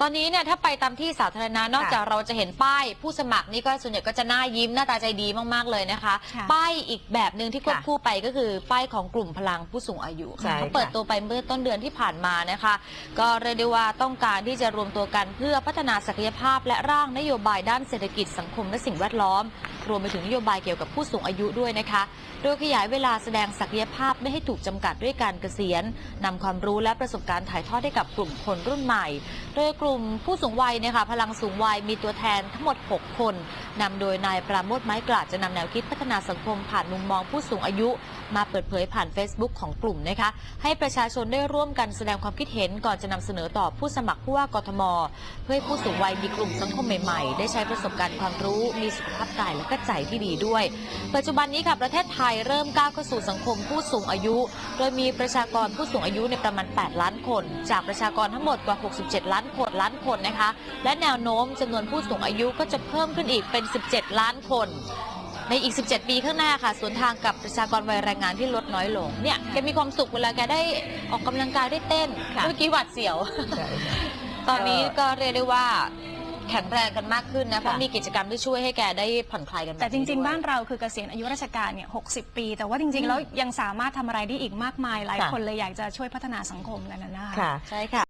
ตอนนี้เนี่ยถ้าไปตามที่สาธารณะนอกจากเราจะเห็นป้าย ผู้สมัครนี่ก็ส่วนใหญ่ก็จะหน้ายิ้มหน้าตาใจดีมากๆเลยนะคะ ค่ะป้ายอีกแบบหนึ่งที่ควบค่ะคู่ไปก็คือป้ายของกลุ่มพลังผู้สูงอายุใช่ค่ะเขาเปิดค่ะ ตัวไปเมื่อต้นเดือนที่ผ่านมานะคะ ก็เรียกได้ว่าต้องการที่จะรวมตัวกันเพื่อพัฒนาศักยภาพ และร่างนโยบายด้านเศรษฐกิจสังคมและสิ่งแวดล้อม รวมไปถึงนโยบายเกี่ยวกับผู้สูงอายุด้วยนะคะ โดยขยายเวลาแสดงศักยภาพไม่ให้ถูกจำกัดด้วยการเกษียณนำความรู้และประสบการณ์ถ่ายทอดให้กับกลุ่มคนรุ่นใหม่ โดยกลุ่มลุ่มผู้สูงวัยเนี่ยค่ะพลังสูงวัยมีตัวแทนทั้งหมด 6 คนนำโดยนายปราโมทไม้กลาดจะนำแนวคิดพัฒนาสังคมผ่านมุมมองผู้สูงอายุ มาเปิดเผยผ่าน Facebook ของกลุ่มนะคะให้ประชาชนได้ร่วมกันแสดงความคิดเห็นก่อนจะนำเสนอต่อผู้สมัครผู้ว่ากทม เพื่อให้ผู้สูงวัยมีกลุ่มสังคมใหม่ๆ ได้ใช้ประสบการณ์ความรู้มีสุขภาพกายและก็ใจที่ดีด้วย ปัจจุบันนี้ค่ะประเทศไทยเริ่มก้าวเข้าสู่สังคมผู้สูงอายุ โดยมีประชากรผู้สูงอายุในประมาณ 8 ล้านคน จากประชากรทั้งหมดกว่า 67 ล้านคนล้านคนนะคะ และแนวโน้มจำนวนผู้สูงอายุก็จะเพิ่มขึ้นอีกเป็น 17 ล้านคน ในอีก 17 ปีข้างหน้าค่ะ สวนทางกับประชากรวัยแรงงานที่ลดน้อยลง เนี่ยแกมีความสุขเวลาแกได้ออกกำลังกายได้เต้น ค่ะ เมื่อกี้หวัดเสียว ใช่ ตอนนี้ก็เรียกได้ว่าแข็งแรงกันมากขึ้นนะ เพราะค่ะมีกิจกรรมที่ช่วยให้แกได้ผ่อนคลายกันแต่จริงด้วยๆบ้านเราคือเกษียณอายุราชการเนี่ยหกปี แต่ว่าจริง ๆ แล้วยังสามารถทำอะไรได้อีกมากมาย หลายค่ะ คนเลยอยากจะช่วยพัฒนาสังคมกันนะนะคะ ค่ะ ใช่ค่ะ